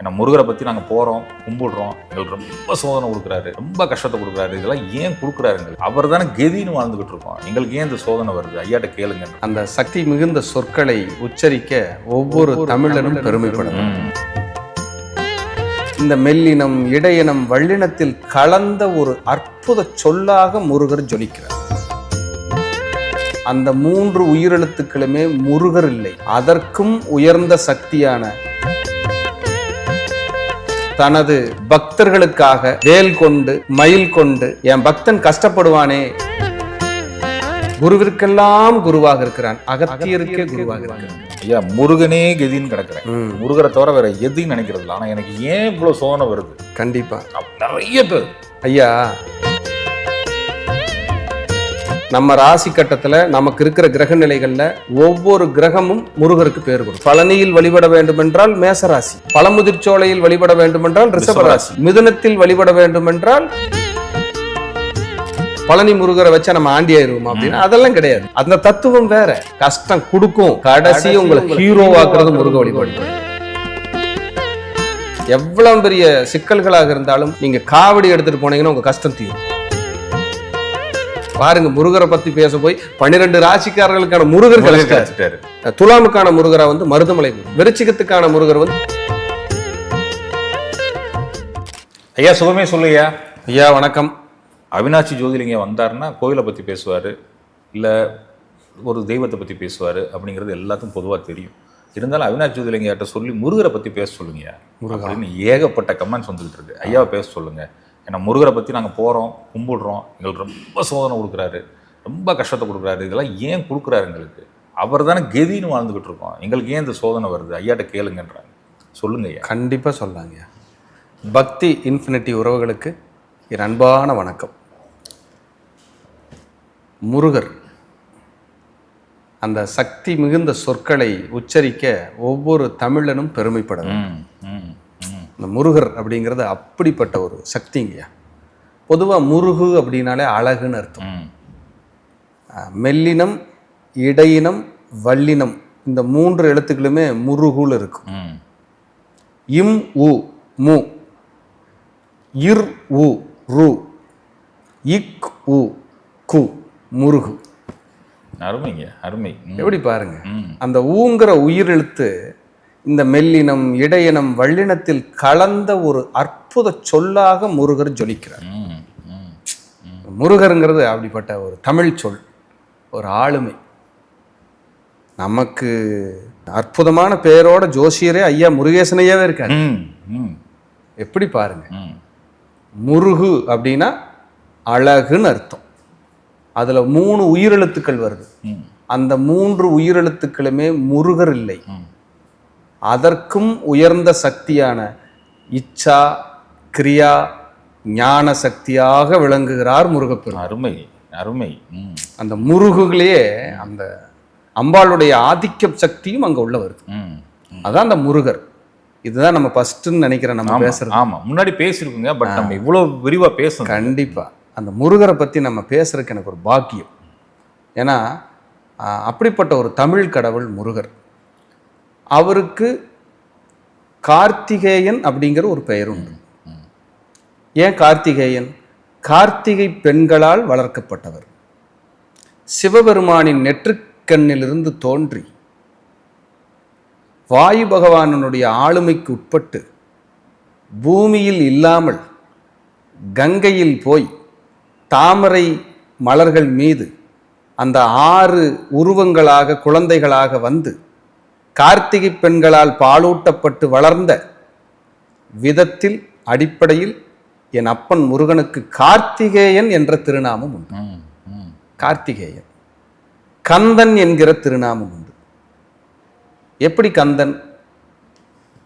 ஏன்னா முருகரை பற்றி நாங்கள் போகிறோம் கும்பிடுறோம். எங்களுக்கு ரொம்ப சோதனை கொடுக்குறாரு ரொம்ப கஷ்டத்தை கொடுக்குறாரு. இதெல்லாம் ஏன் கொடுக்குறாரு எங்களுக்கு? அவர் தானே கெதின்னு வாழ்ந்துகிட்டு இருக்கோம். எங்களுக்கு ஏன் இந்த சோதனை வருது? ஐயாட்ட கேளுங்க. அந்த சக்தி மிகுந்த சொற்களை உச்சரிக்க ஒவ்வொரு தமிழனும் பெருமைப்படும் ம். இந்த மெல்லினம் இடையினம் வள்ளினத்தில் கலந்த ஒரு அற்புத சொல்லாக முருகர் ஜொலிக்கிறார். அந்த மூன்று உயிரெழுத்துக்களுமே முருகர் இல்லை. அதற்கும் உயர்ந்த சக்தியான தனது பக்தர்களுக்காக வேல் கொண்டு மயில் கொண்டு என் பக்தன் கஷ்டப்படுவானே. குருவிற்கெல்லாம் குருவாக இருக்கிறான். அகத்தியருக்கே குருவாக இருக்கிறான். ஐயா முருகனே கெதின்னு கிடக்குறேன். முருகரை தவிர வேற எதையும் நினைக்கிறது இல்லை ஆனால் எனக்கு ஏன் இவ்வளோ சோதனை வருது? கண்டிப்பா. நிறைய பேர். ஐயா நம்ம ராசி கட்டத்துல நமக்கு இருக்கிற கிரக நிலைகள்ல ஒவ்வொரு கிரகமும் முருகருக்கு பேர் கொடுக்கும். பழனியில் வழிபட வேண்டுமென்றால் மேசராசி. பழமுதிர்ச்சோலையில் வழிபட வேண்டுமென்றால் ரிஷபராசி. மிதுனத்தில் வழிபட வேண்டுமென்றால் பழனி முருகரை வச்சா நம்ம ஆண்டி ஆயிருவோம் அப்படின்னா? அதெல்லாம் கிடையாது. அந்த தத்துவம் வேற. கஷ்டம் கொடுக்கும். கடைசி உங்களை ஹீரோவாக்குறது முருக வழிபாடு. எவ்வளவு பெரிய சிக்கல்களாக இருந்தாலும் நீங்க காவடி எடுத்துட்டு போனீங்கன்னா உங்க கஷ்டம் தீரும். பாருங்க முருகரை பத்தி பேச போய் பன்னிரெண்டு ராசிக்காரர்களுக்கான முருகர் கிடைச்சிட்டாரு துலாமுக்கான முருகரா வந்து மருதமலை முருகர். விருச்சிகத்துக்கான முருகர் வந்து ஐயா சுகமே சொல்லுயா ஐயா வணக்கம். அவினாட்சி ஜோதிலிங்கம் வந்தாருன்னா கோயிலை பற்றி பேசுவார் இல்லை ஒரு தெய்வத்தை பற்றி பேசுவார் அப்படிங்கிறது எல்லாத்துக்கும் பொதுவாக தெரியும். இருந்தாலும் அவினாட்சி ஜோதிலிங்கிட்ட சொல்லி முருகரை பற்றி பேச சொல்லுங்க அப்படின்னு ஏகப்பட்ட கமெண்ட்ஸ் வந்துகிட்டு இருக்கு. ஐயாவை பேச சொல்லுங்க. ஏன்னா முருகரை பற்றி நாங்கள் போகிறோம் கும்பிடுறோம். எங்களுக்கு ரொம்ப சோதனை கொடுக்குறாரு. ரொம்ப கஷ்டத்தை கொடுக்குறாரு. இதெல்லாம் ஏன் கொடுக்குறாரு எங்களுக்கு? அவர் தானே கெதின்னு வாழ்ந்துகிட்டு இருக்கோம். எங்களுக்கு ஏன் இந்த சோதனை வருது? ஐயாட்ட கேளுங்கன்றாங்க. சொல்லுங்க ஐயா. கண்டிப்பா சொல்லாங்க பக்தி இன்ஃபினிட்டி உறவுகளுக்கு என் அன்பான வணக்கம். முருகர் அந்த சக்தி மிகுந்த சொற்களை உச்சரிக்க ஒவ்வொரு தமிழனும் பெருமைப்பட இந்த முருகர் அப்படிங்கிறது அப்படிப்பட்ட ஒரு சக்திங்கய்யா பொதுவாக முருகு அப்படின்னாலே அழகுன்னு அர்த்தம். மெல்லினம் இடையினம் வல்லினம் இந்த மூன்று எழுத்துக்களுமே முருகுல இருக்கும். இம் உ மு. இர் உ ரு. இக் உ கு. முருகு. அருமைங்க அருமை. எப்படி பாருங்க? அந்த ஊங்கிற உயிரெழுத்து இந்த மெல்லினம் இடையினம் வல்லினத்தில் கலந்த ஒரு அற்புத சொல்லாக முருகர் ஜொலிக்கிறார். முருகருங்கிறது அப்படிப்பட்ட ஒரு தமிழ் சொல் ஒரு ஆளுமை. நமக்கு அற்புதமான பேரோட ஜோசியரே ஐயா முருகேசனையாவே இருக்காரு. எப்படி பாருங்க? முருகு அப்படின்னா அழகுன்னு அர்த்தம். அதுல மூணு உயிரெழுத்துக்கள் வருது. அந்த மூன்று உயிரெழுத்துக்களுமே முருகர் இல்லை. அதற்கும் உயர்ந்த சக்தியான இச்சா கிரியா ஞான சக்தியாக விளங்குகிறார் முருகப்பெருமான். அருமை அருமை. அந்த முருகுகளையே அந்த அம்பாளுடைய ஆதிக்க சக்தியும் அங்க உள்ள வருது. அதான் அந்த முருகர். இதுதான் நம்ம ஃபர்ஸ்ட்னு நினைக்கிறேன் நம்ம பேசுறது. ஆமா. முன்னாடி பேசியிருக்குங்க பட் நம்ம இவ்வளவு விரிவா பேசணும் கண்டிப்பா. அந்த முருகரை பத்தி நம்ம பேசுறதுக்கு எனக்கு ஒரு பாக்கியம். ஏன்னா அப்படிப்பட்ட ஒரு தமிழ் கடவுள் முருகர். அவருக்கு கார்த்திகேயன் அப்படிங்கிற ஒரு பெயர் உண்டு. ஏன் கார்த்திகேயன்? கார்த்திகை பெண்களால் வளர்க்கப்பட்டவர். சிவபெருமானின் நெற்றுக்கண்ணிலிருந்து தோன்றி வாயு பகவானனுடைய ஆளுமைக்கு உட்பட்டு பூமியில் இல்லாமல் கங்கையில் போய் தாமரை மலர்கள் மீது அந்த ஆறு உருவங்களாக குழந்தைகளாக வந்து கார்த்திகை பெண்களால் பாலூட்டப்பட்டு வளர்ந்த விதத்தில் அடிப்படையில் என் அப்பன் முருகனுக்கு கார்த்திகேயன் என்ற திருநாமம் உண்டு. கார்த்திகேயன். கந்தன் என்கிற திருநாமம் உண்டு. எப்படி கந்தன்?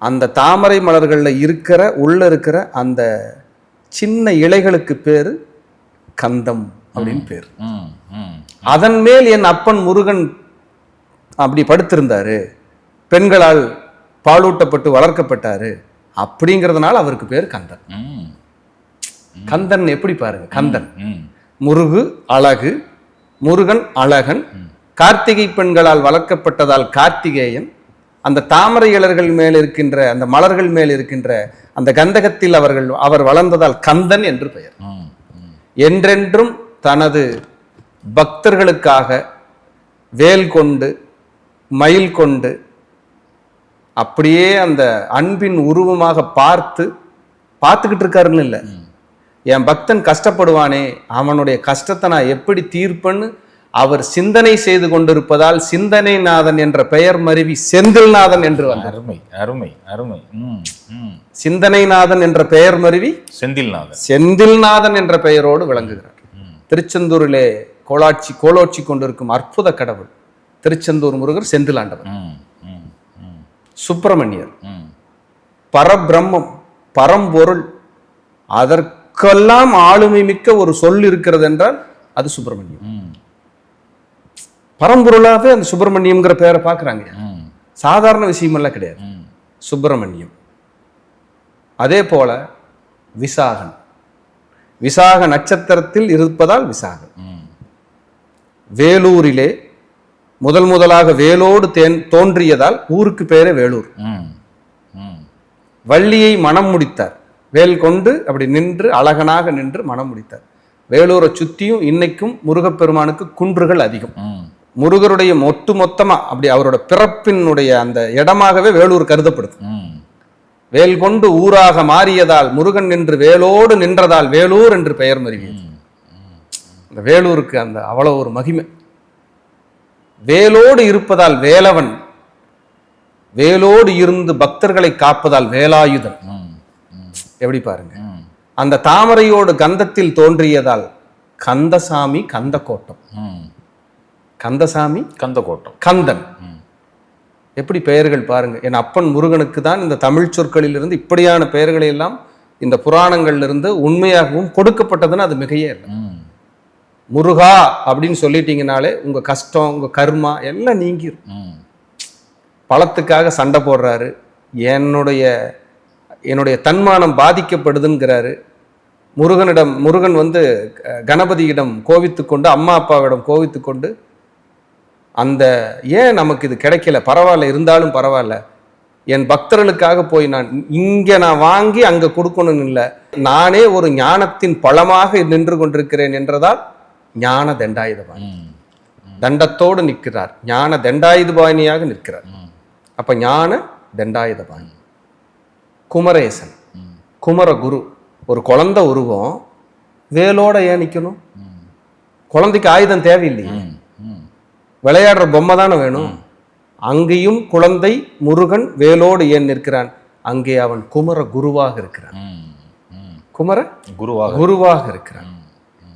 அந்த தாமரை மலர்களில் இருக்கிற உள்ள இருக்கிற அந்த சின்ன இலைகளுக்கு பேரு கந்தம் அப்படின்னு பேர். அதன் மேல் என் அப்பன் முருகன் அப்படி படுத்திருந்தாரு. பெண்களால் பாலூட்டப்பட்டு வளர்க்கப்பட்டாரு அப்படிங்கிறதுனால அவருக்கு பேர் கந்தன். கந்தன் எப்படி பாருங்க? கந்தன். முருகு அழகு முருகன் அழகன் கார்த்திகை பெண்களால் வளர்க்கப்பட்டதால் கார்த்திகேயன் அந்த தாமரை இலர்கள் மேல் இருக்கின்ற அந்த மலர்கள் மேல் இருக்கின்ற அந்த கந்தகத்தில் அவர்கள் அவர் வளர்ந்ததால் கந்தன் என்று பெயர். என்றென்றும் தனது பக்தர்களுக்காக வேல் கொண்டு மயில் கொண்டு அப்படியே அந்த அன்பின் உருவமாக பார்த்து பார்த்துக்கிட்டு இருக்காருன்னு இல்லை. என் பக்தன் கஷ்டப்படுவானே அவனுடைய கஷ்டத்தை நான் எப்படி தீர்ப்பேன்னு அவர் சிந்தனை செய்து கொண்டிருப்பதால் சிந்தனைநாதன் என்ற பெயர் மருவி செந்தில்நாதன் என்று வந்தார் அருமை அருமை அருமை. சிந்தனைநாதன் என்ற பெயர் மருவி செந்தில்நாதன் செந்தில்நாதன் என்ற பெயரோடு விளங்குகிறார். திருச்செந்தூரிலே கோலாட்சி கோலோட்சி கொண்டிருக்கும் அற்புத கடவுள் திருச்செந்தூர் முருகர் செந்திலாண்டவர் சுப்பிரமணியர். பரபிரம்மம் பரம்பொருள் அதற்கெல்லாம் ஆளுமை மிக்க ஒரு சொல் இருக்கிறது என்றால் அது சுப்பிரமணியம். ம், பரம்பொருளாவே அந்த சுப்பிரமணியம்ங்கிற பேரை பார்க்குறாங்க. சாதாரண விஷயமெல்லாம் கிடையாது. சுப்பிரமணியம். அதே போல விசாகன். விசாக நட்சத்திரத்தில் இருப்பதால் விசாகன். வேலூரிலே முதல் முதலாக வேலோடு தேன் தோன்றியதால் ஊருக்கு பேரே வேலூர். வள்ளியை மனம் முடித்தார். வேல் கொண்டு அப்படி நின்று அழகனாக நின்று மனம் முடித்தார். வேலூரை சுற்றியும் இன்னைக்கும் முருகப்பெருமானுக்கு குன்றுகள் அதிகம். முருகருடைய ஒட்டு மொத்தமா அப்படி அவரோட பிறப்பினுடைய அந்த இடமாகவே வேலூர் கருதப்படுது. வேல் கொண்டு ஊராக மாறியதால் முருகன் நின்று வேலோடு நின்றதால் வேலூர் என்று பெயர் மருவியது. அந்த வேலூருக்கு அந்த அவ்வளவு ஒரு மகிமை. வேலோடு இருப்பதால் வேலவன் வேலோடு இருந்து பக்தர்களை காப்பதால் வேலாயுதன் ம். ம். எப்படி பாருங்க. அந்த தாமரையோடு கந்தத்தில் தோன்றியதால் கந்தசாமி கந்தக்கோட்டம் ம். கந்தசாமி கந்தக்கோட்டம் கந்தன் ம். எப்படி பெயர்கள் பாருங்க என் அப்பன் முருகனுக்கு தான் இந்த தமிழ் சொற்களிலிருந்து இப்படியான பெயர்களை எல்லாம் இந்த புராணங்கள்ல இருந்து உண்மையாகவும் கொடுக்கப்பட்டதுன்னு அது மிகையே இல்லை. முருகா அப்படின்னு சொல்லிட்டீங்கனாலே உங்க கஷ்டம் உங்க கர்மா எல்லாம் நீங்கிரும். ம். பழத்துக்காக சண்டை போடுறாரு. என்னுடைய என்னுடைய தன்மானம் பாதிக்கப்படுதுங்கிறாரு. முருகனிடம் முருகன் வந்து கணபதியிடம் கோவித்து கொண்டு அம்மா அப்பாவிடம் கோவித்து கொண்டு அந்த ஏன் நமக்கு இது கிடைக்கல? பரவாயில்ல இருந்தாலும் பரவாயில்ல. என் பக்தர்களுக்காக போய் நான் இங்க நான் வாங்கி அங்க கொடுக்கணும்னு இல்லை. நானே ஒரு ஞானத்தின் பழமாக நின்று கொண்டிருக்கிறேன் என்றதால் ஞான தண்டாயுதபாணி. தண்டத்தோடு நிற்கிறார். ஞான தண்டாயுதபாணியாக நிற்கிறார். அப்ப ஞான தண்டாயுதபாணி குமரேசன். குமரகுரு. ஒரு குழந்தை உருவம். வேலோட ஏன் நிக்கணும்? ம். குழந்தைக்கு ஆயுதம் தேவையில்லையே. விளையாடுற பொம்மை தானே வேணும்? அங்கேயும் குழந்தை முருகன் வேலோடு ஏன் நிற்கிறான்? அங்கே அவன் குமர குருவாக இருக்கிறான். குமர குருவாக. குருவாக இருக்கிறான்.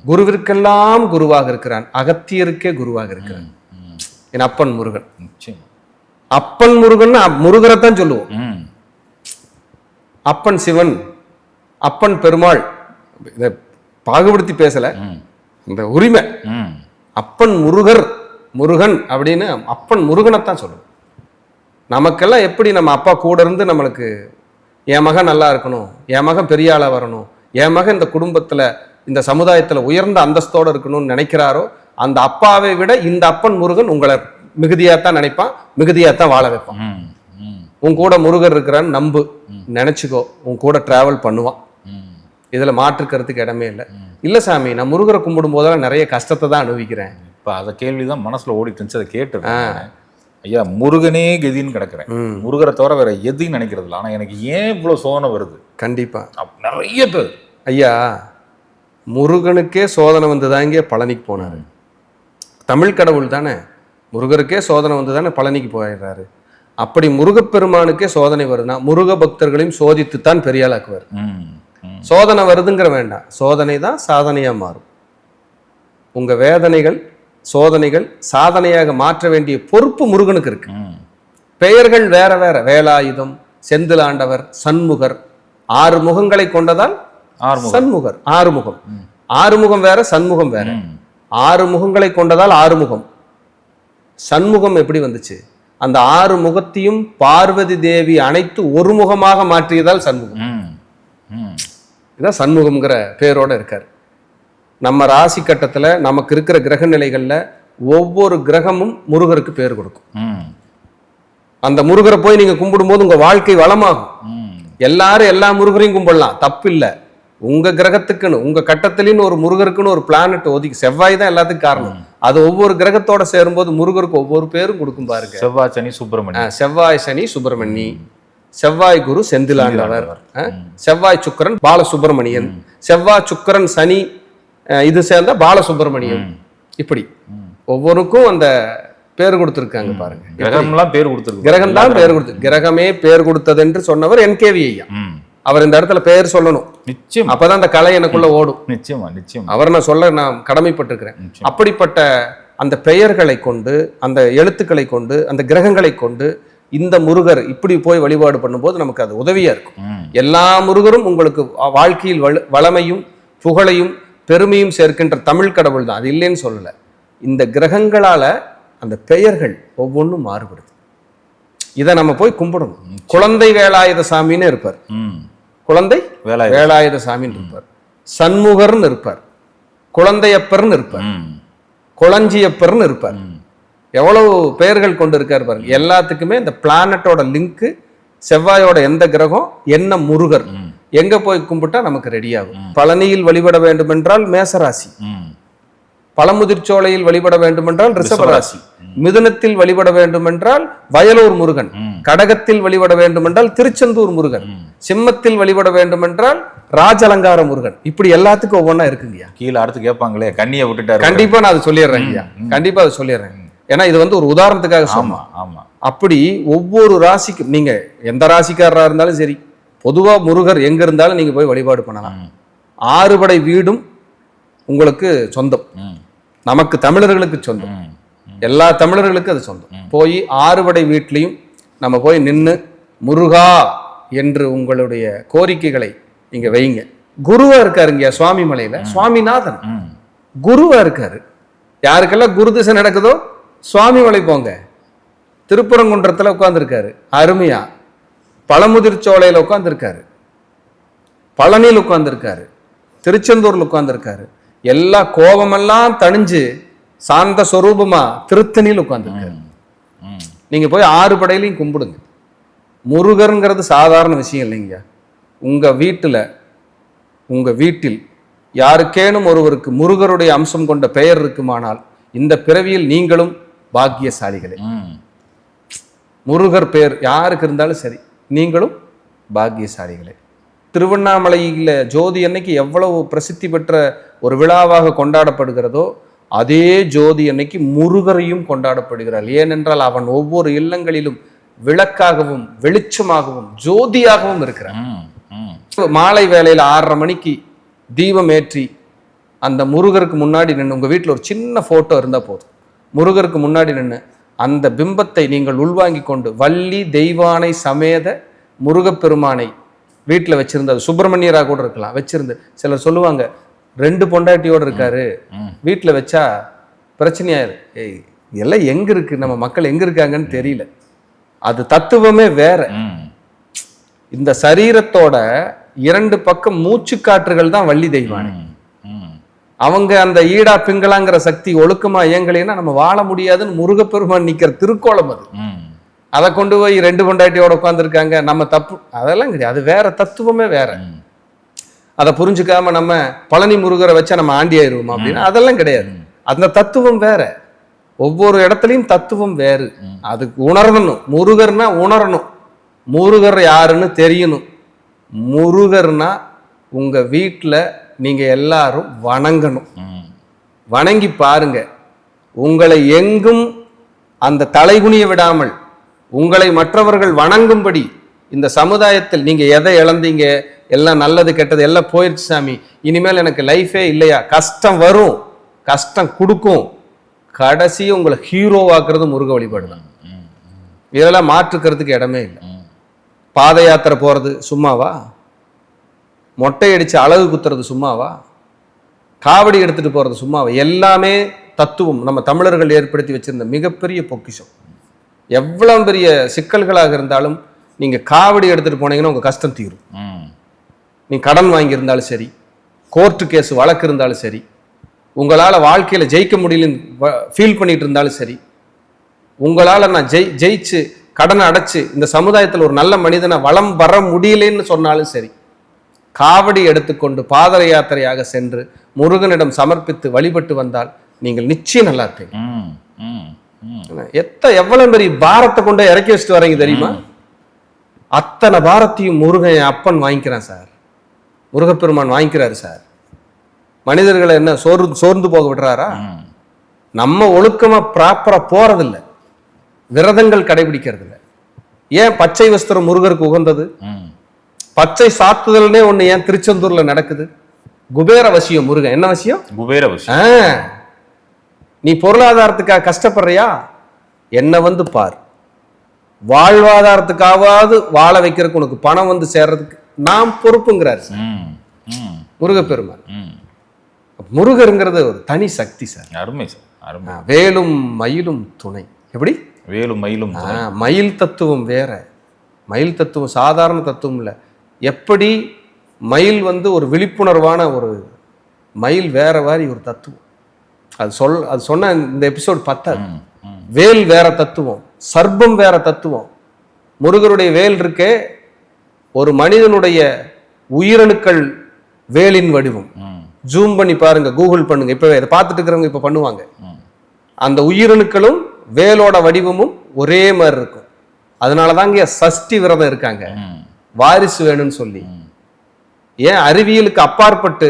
குருவிற்கெல்லாம் குருவாக இருக்கிறான் அகத்தியருக்கே குருவாக இருக்கிறான். என் அப்பன் முருகன் அப்பன் முருகன் முருகரைத்தான் சொல்லுவோம். அப்பன் சிவன் அப்பன் பெருமாள் இதை பாகுபடுத்தி பேசல. இந்த உரிமை. அப்பன் முருகர் முருகன் அப்படின்னு அப்பன் முருகனைத்தான் சொல்லுவோம் நமக்கெல்லாம் எப்படி நம்ம அப்பா கூட இருந்து நம்மளுக்கு என் மகன் நல்லா இருக்கணும் என் மகன் பெரிய வரணும் என் மகன் இந்த குடும்பத்துல இந்த சமுதாயத்துல உயர்ந்த அந்தஸ்தோட இருக்கணும்னு நினைக்கிறாரோ அந்த அப்பாவை விட இந்த அப்பன் முருகன் உங்களை மிகுதியாத்தான் நினைப்பான் மிகுதியாத்தான் வாழ வைப்பான். உன் கூட முருகர் இருக்கிறான்னு நம்பு. நினைச்சுக்கோ உன் கூட டிராவல் பண்ணுவான். இதுல மாற்றுக்கிறதுக்கு இடமே இல்லை. இல்ல சாமி நான் முருகரை கும்பிடும் போதெல்லாம் நிறைய கஷ்டத்தை தான் அனுபவிக்கிறேன். இப்ப அத கேள்விதான் மனசுல ஓடிட்டு இருந்துச்சு அதை கேட்டு ஐயா முருகனே கதின்னு கிடக்குறேன். முருகரை தவிர வேற எதையும் நினைக்கிறது இல்லை ஆனா எனக்கு ஏன் இவ்வளவு சோதனை வருது? கண்டிப்பா. அப்~ நிறைய பேர். ஐயா முருகனுக்கே சோதனை வந்து இங்கே பழனிக்கு போனாரு. தமிழ் கடவுள் தானே? முருகருக்கே சோதனை வந்து தானே பழனிக்கு போயிடுறாரு. அப்படி முருகப்பெருமானுக்கே சோதனை வருதுன்னா முருக பக்தர்களையும் சோதித்துத்தான் பெரியாளாக்குவார் ம். ம். சோதனை வருதுங்கிற வேண்டாம். சோதனை தான் சாதனையா மாறும். உங்க வேதனைகள் சோதனைகள் சாதனையாக மாற்ற வேண்டிய பொறுப்பு முருகனுக்கு இருக்கு. பெயர்கள் வேற வேற. வேலாயுதம் செந்திலாண்டவர் சண்முகர் ஆறு முகங்களை கொண்டதால் சண்முகர். ஆறுமுகம். ஆறுமுகம் வேற சண்முகம் வேற. ஆறு முகங்களை கொண்டதால் ஆறுமுகம். சண்முகம் எப்படி வந்துச்சு? அந்த ஆறு முகத்தையும் பார்வதி தேவி அனைத்து ஒரு முகமாக மாற்றியதால் சண்முகம். இதான் சண்முகம்ங்கிற பேரோட இருக்கார். நம்ம ராசி கட்டத்துல நமக்கு இருக்கிற கிரக நிலைகள்ல ஒவ்வொரு கிரகமும் முருகருக்கு பேர் கொடுக்கும். அந்த முருகரை போய் நீங்க கும்பிடும்போது உங்க வாழ்க்கை வளமாகும். எல்லாரும் எல்லா முருகரையும் கும்பிடலாம். தப்பு இல்ல உங்க கிரகத்துக்குன்னு உங்க கட்டத்திலின்னு ஒரு முருகருக்குன்னு ஒரு பிளானட் ஒதுக்கி செவ்வாய் தான் எல்லாத்துக்கும் காரணம். அது ஒவ்வொரு கிரகத்தோட சேரும்போது முருகருக்கு ஒவ்வொரு பேரும் கொடுக்கும் பாருங்க. செவ்வாய் சனி சுப்பிரமணியம் ஆ, செவ்வாய் சனி சுப்பிரமணி. செவ்வாய் குரு செந்திலாண்டவர் செவ்வாய் சுக்கிரன் பாலசுப்பிரமணியன். செவ்வாய் சுக்கிரன் சனி இது சேர்ந்தா பாலசுப்பிரமணியம் இப்படி. ஒவ்வொருக்கும் அந்த பேர் கொடுத்திருக்காங்க பாருங்க. கிரகம்லாம் பேர் கொடுத்துருக்கு. கிரகம். தான் பேர் கொடுத்து கிரகமே பேர் கொடுத்தது என்று சொன்னவர் என்கேவி ஐயா. ம். அவர் இந்த இடத்துல பெயர் சொல்லணும். நிச்சயம். அப்பதான் அந்த கலை எனக்குள்ள ஓடும். நிச்சயமா நிச்சயமா. அவர் நான் சொல்ல நான் கடமைப்பட்டிருக்கிறேன். அப்படிப்பட்ட அந்த பெயர்களை கொண்டு அந்த எழுத்துக்களை கொண்டு அந்த கிரகங்களை கொண்டு இந்த முருகர் இப்படி போய் வழிபாடு பண்ணும்போது நமக்கு அது உதவியா இருக்கும். எல்லா முருகரும் உங்களுக்கு வாழ்க்கையில் வள- வளமையும் புகழையும் பெருமையும் சேர்க்கின்ற தமிழ் கடவுள் தான். அது இல்லைன்னு சொல்லல. இந்த கிரகங்களால அந்த பெயர்கள் ஒவ்வொன்றும் மாறுபடுது. இதை நம்ம போய் கும்பிடணும். குழந்தை வேலாயுத சாமின்னு இருப்பார். குழந்தை வேலாயுத வேலாயுத சாமின்னு இருப்பார். சண்முகர்னு இருப்பார். குழந்தையப்பர்னு இருப்பார். குளஞ்சியப்பர்னு இருப்பார். எவ்வளவு பெயர்கள் கொண்டு இருக்காரு பாருங்க. எல்லாத்துக்குமே இந்த பிளானட்டோட லிங்க் செவ்வாயோட எந்த கிரகம் என்ன முருகர். எங்க போய் கும்பிட்டா நமக்கு ரெடி ஆகும். பழனியில் வழிபட வேண்டும் என்றால் மேசராசி. பழமுதிர்ச்சோலையில் வழிபட வேண்டும் என்றால் ரிஷபராசி. மிதுனத்தில் வழிபட வேண்டும் என்றால் வயலூர் முருகன். கடகத்தில் வழிபட வேண்டும் என்றால் திருச்செந்தூர் முருகன். சிம்மத்தில் வழிபட வேண்டும் என்றால் ராஜலங்கார முருகன். இப்படி எல்லாத்துக்கும் ஒவ்வொன்றா இருக்குங்கய்யா. கீழே அடுத்து கேட்பாங்களே கண்ணியை விட்டுட்டாரு. கண்டிப்பா நான் அதை சொல்லிடுறேன் ஐயா. கண்டிப்பா அதை சொல்லிடுறேன். ஏன்னா இது வந்து ஒரு உதாரணத்துக்காக ஆமா ஆமா. அப்படி ஒவ்வொரு ராசிக்கும் நீங்க எந்த ராசிக்காரரா இருந்தாலும் சரி பொதுவா முருகர் எங்க இருந்தாலும் நீங்க போய் வழிபாடு பண்ணலாம். ஆறுபடை வீடும் உங்களுக்கு சொந்தம். நமக்கு தமிழர்களுக்கு சொந்தம். எல்லா தமிழர்களுக்கும் அது சொந்தம். போய் ஆறுபடை வீட்லையும் நம்ம போய் நின்று முருகா என்று உங்களுடைய கோரிக்கைகளை நீங்க வைங்க. குருவா இருக்காருங்க சுவாமி மலையில. சுவாமிநாதன். குருவா இருக்காரு. யாருக்கெல்லாம் குரு திசை நடக்குதோ சுவாமி மலை போங்க. திருப்பரங்குன்றத்துல உட்கார்ந்திருக்காரு. அருமையா. பழமுதிர் சோலையில உட்கார்ந்திருக்காரு. பழனியில் உட்கார்ந்திருக்காரு. திருச்செந்தூர்ல உட்கார்ந்திருக்காரு. எல்லா கோபமெல்லாம் தணிஞ்சு சாந்த சொரூபமா திருத்தணியில் உட்கார்ந்திருக்காரு. ம். நீங்க போய் ஆறு படையிலையும் கும்பிடுங்க. முருகருங்கிறது சாதாரண விஷயம் இல்லைங்க. உங்க வீட்டுல உங்க வீட்டில் யாருக்கேனும் ஒருவருக்கு முருகருடைய அம்சம் கொண்ட பெயர் இருக்குமானால் இந்த பிறவியில் நீங்களும் பாக்கியசாலிகளே. முருகர் பெயர் யாருக்கு இருந்தாலும் சரி நீங்களும் பாக்கியசாலிகளே. திருவண்ணாமலையில ஜோதி அன்னைக்கு எவ்வளவு பிரசித்தி பெற்ற ஒரு விழாவாக கொண்டாடப்படுகிறதோ அதே ஜோதி அன்னைக்கு முருகரையும் கொண்டாடப்படுகிறார் ஏனென்றால் அவன் ஒவ்வொரு இல்லங்களிலும் விளக்காகவும் வெளிச்சமாகவும் ஜோதியாகவும் இருக்கிறான். மாலை வேளையில ஆறரை மணிக்கு தீபம் ஏற்றி அந்த முருகருக்கு முன்னாடி நின்று உங்க வீட்டில் ஒரு சின்ன போட்டோ இருந்தா போதும். முருகருக்கு முன்னாடி நின்று அந்த பிம்பத்தை நீங்கள் உள்வாங்கி கொண்டு வள்ளி தெய்வானை சமேத முருகப்பெருமானை வீட்டில் வச்சிருந்தது சுப்பிரமணியரா கூட இருக்கலாம் வச்சிருந்து சிலர் சொல்லுவாங்க ரெண்டு பொண்டாட்டியோட இருக்காரு. வீட்டில் வச்சா பிரச்சனையாயிரு ஏய் எல்லாம் எங்க இருக்கு நம்ம மக்கள் எங்க இருக்காங்கன்னு தெரியல அது தத்துவமே வேற. இந்த சரீரத்தோட இரண்டு பக்கம் மூச்சு காற்றுகள் தான் வள்ளி தெய்வானை. அவங்க அந்த ஈடா பிங்களாங்கிற சக்தி ஒழுக்கமா இயங்கலைன்னா நம்ம வாழ முடியாதுன்னு முருகப்பெருமான் நிக்கிற திருக்கோலம் அது. அதை கொண்டு போய் ரெண்டு பொண்டாட்டியோட உட்காந்துருக்காங்க நம்ம தப்பு அதெல்லாம் கிடையாது. அது வேற தத்துவமே வேற. அதை புரிஞ்சுக்காம நம்ம பழனி முருகரை வச்சா நம்ம ஆண்டி ஆயிருவோம் அப்படின்னா அதெல்லாம் கிடையாது. அந்த தத்துவம் வேற. ஒவ்வொரு இடத்துலயும் தத்துவம் வேறு. அதுக்கு உணரணும். முருகர்னா உணரணும். முருகர் யாருன்னு தெரியணும். முருகர்னா உங்க வீட்டுல நீங்க எல்லாரும் வணங்கணும். வணங்கி பாருங்க. உங்களை எங்கும் அந்த தலைகுனிய விடாமல் உங்களை மற்றவர்கள் வணங்கும்படி இந்த சமுதாயத்தில் நீங்கள் எதை இழந்தீங்க? எல்லாம் நல்லது கெட்டது எல்லாம் போயிடுச்சு சாமி. இனிமேல் எனக்கு லைஃபே இல்லையா? கஷ்டம் வரும். கஷ்டம் கொடுக்கும். கடைசி உங்களை ஹீரோவாக்குறது முருக வழிபாடு தான். இதெல்லாம் மாற்றுக்கிறதுக்கு இடமே இல்லை. பாத யாத்திரை போறது சும்மாவா? மொட்டை அடித்து அழகு குத்துறது சும்மாவா? காவடி எடுத்துட்டு போகிறது சும்மாவா? எல்லாமே தத்துவம் நம்ம தமிழர்கள் ஏற்படுத்தி வச்சிருந்த மிகப்பெரிய பொக்கிஷம். எவ்வளவு பெரிய சிக்கல்களாக இருந்தாலும் நீங்க காவடி எடுத்துட்டு போனீங்கன்னா உங்க கஷ்டம் தீரும். ம். நீ கடன் வாங்கியிருந்தாலும் சரி கோர்ட்டு கேஸ் வழக்கு இருந்தாலும் சரி உங்களால் வாழ்க்கையில் ஜெயிக்க முடியலன்னு ஃபீல் பண்ணிட்டு இருந்தாலும் சரி உங்களால் நான் ஜெய் ஜெயிச்சு கடனை அடைச்சு இந்த சமுதாயத்தில் ஒரு நல்ல மனிதனை வளம் வர முடியலன்னு சொன்னாலும் சரி காவடி எடுத்துக்கொண்டு பாதர யாத்திரையாக சென்று முருகனிடம் சமர்ப்பித்து வழிபட்டு வந்தால் நீங்கள் நிச்சயம் நல்லா இருப்பீங்க. எத்த எவ்வளவு பெரிய பாரத்தை கொண்டு இறக்கி வச்சுட்டு வரீங்க தெரியுமா? அத்தனை பாரத்தையும் முருகன் அப்பன் வாங்கிக்கிறான் சார். முருகப்பெருமான் வாங்கிக்கிறாரு சார். மனிதர்களை என்ன சோர்ந்து சோர்ந்து போக விடுறாரா. நம்ம ஒழுக்கமா ப்ராப்பரா போறதில்ல. விரதங்கள் கடைபிடிக்கிறது இல்ல ஏன் பச்சை வஸ்திரம் முருகருக்கு உகந்தது? பச்சை சாத்துதல்னே ஒண்ணு ஏன் திருச்செந்தூர்ல நடக்குது? குபேர வசியம் முருகன். என்ன வசியம்? குபேர விஷயம் ஆ, நீ பொருளாதாரத்துக்காக கஷ்டப்படுறியா? என்ன வந்து பார். வாழ்வாதாரத்துக்காவது வாழ வைக்கிறதுக்கு உனக்கு பணம் வந்து சேர்றதுக்கு நாம் பொறுப்புங்கிறார் முருகப்பெருமான். முருகருங்கிறது ஒரு தனி சக்தி சார். அருமை சார் வேலும் மயிலும் துணை. எப்படி? வேலும் மயிலும் மயில் தத்துவம் வேற. மயில் தத்துவம் சாதாரண தத்துவம் இல்லை. எப்படி மயில் வந்து ஒரு விழிப்புணர்வான ஒரு மயில் வேற மாதிரி ஒரு தத்துவம். அது சொல் அது சொன்ன இந்த எபிசோட் பத்தாது. வேல் வேற தத்துவம் சர்ப்பம் வேற தத்துவம். முருகருடைய வேல் இருக்கே ஒரு மனிதனுடைய உயிரணுக்கள் வேலின் வடிவம். ஜூம் பண்ணி பாருங்க கூகுள் பண்ணுங்க. இப்பவே இதை பார்த்துட்டு இருக்கிறவங்க இப்ப பண்ணுவாங்க. அந்த உயிரணுக்களும் வேலோட வடிவமும் ஒரே மாதிரி இருக்கும். அதனால தாங்க சஷ்டி விரதம் இருக்காங்க. வாரிசு வேணும்னு சொல்லி. ஏன் அறிவியலுக்கு அப்பாற்பட்டு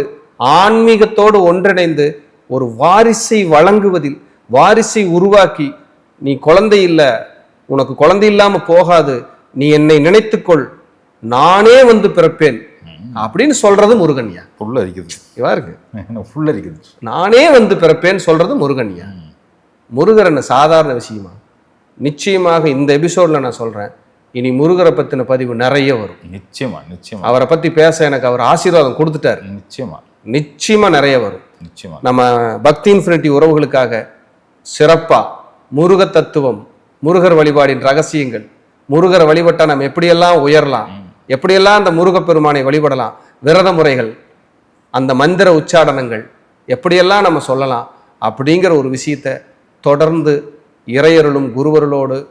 ஆன்மீகத்தோடு ஒன்றிணைந்து ஒரு வாரிசை வழங்குவதில் வாரிசை உருவாக்கி நீ குழந்தை இல்ல உனக்கு குழந்தை இல்லாம போகாது நீ என்னை நினைத்துக்கொள் நானே வந்து பிறப்பேன். அப்படின்னு சொல்றது முருகன்யா. புல் அரிக்குது இவா இருக்கு. புல் அரிக்குது நானே வந்து பிறப்பேன்னு சொல்றது முருகன்யா. முருகர் என்ன சாதாரண விஷயமா? நிச்சயமாக இந்த எபிசோட்ல நான் சொல்றேன் இனி முருகரை பத்தின பதிவு நிறைய வரும். நிச்சயமா நிச்சயமா. அவரை பத்தி பேச எனக்கு அவர் ஆசீர்வாதம் கொடுத்துட்டாரு. நிச்சயமா. நிச்சயமா நிறைய வரும். நம்ம பக்தி இன்ஃபினிட்டி உறவுகளுக்காக சிறப்பா முருக தத்துவம் முருகர் வழிபாடின் ரகசியங்கள் முருகரை வழிபட்டா நம்ம எப்படியெல்லாம் உயரலாம் எப்படியெல்லாம் அந்த முருகப்பெருமானை வழிபடலாம் விரத முறைகள் அந்த மந்திர உச்சாடனங்கள் எப்படியெல்லாம் நம்ம சொல்லலாம் அப்படிங்கிற ஒரு விஷயத்தை தொடர்ந்து இறையருளும் குருவருளோடு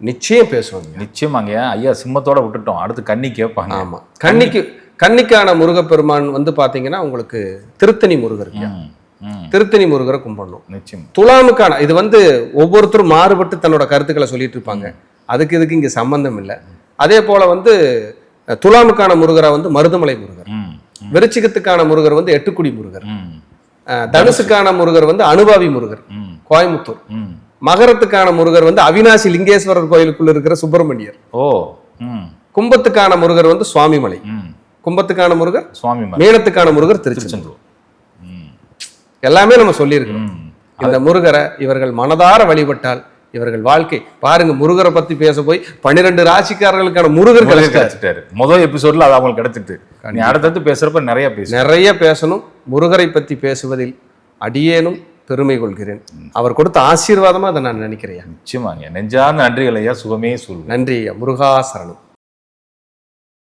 நிச்சயம் பேசுவாங்க நிச்சயமாங்க. ஐயா சிம்மத்தோட விட்டுட்டோம். அடுத்து கண்ணி கேட்பாங்க. ஆமா. கன்னிக்கு கன்னிக்கான முருகப்பெருமான் வந்து பாத்தீங்கன்னா உங்களுக்கு திருத்தணி முருகர். திருத்தணி முருகரை கும்பிடணும். நிச்சயம். துலாமுக்கான இது வந்து ஒவ்வொருத்தரும் மாறுபட்டு தன்னோட கருத்துக்களை சொல்லிட்டு இருப்பாங்க. அதுக்கு இதுக்கு இங்க சம்பந்தம் இல்லை. அதே போல வந்து துலாமுக்கான முருகரை வந்து மருதமலை முருகர். விருச்சிகத்துக்கான முருகர் வந்து எட்டுக்குடி முருகர். தனுசுக்கான முருகர் வந்து அனுபாவி முருகர். கோயம்புத்தூர். மகரத்துக்கான முருகர் வந்து அவினாசி லிங்கேஸ்வரர் கோயிலுக்குள்ள இருக்கிற சுப்பிரமணியர். ஓ கும்பத்துக்கான முருகர் வந்து சுவாமிமலை. கும்பத்துக்கான முருகர் சுவாமி மீனத்துக்கான முருகர் திருச்செந்தூர். எல்லாமே நம்ம சொல்லியிருக்கிறோம். ம். இந்த முருகரை இவர்கள் மனதார வழிபட்டால் இவர்கள் வாழ்க்கை. பாருங்க முருகரை பத்தி பேச போய் பன்னிரெண்டு ராசிக்காரர்களுக்கான முருகர் கிடைச்சிட்டாரு. முதல் எபிசோட்ல அது அவங்களுக்கு கிடைச்சிட்டு. நீ அடுத்தடுத்து பேசுறப்ப நிறைய பேசு. நிறைய பேசணும். முருகரை பத்தி பேசுவதில் அடியேனும் பெருமை கொள்கிறேன். அவர் கொடுத்த ஆசீர்வாதமா அதை நான் நினைக்கிறேன் நிச்சயமாங்க. நெஞ்சார்ந்த நன்றிகள் ஐயா. சுகமே சொல்லு. நன்றி ஐயா. முருகாசரணம்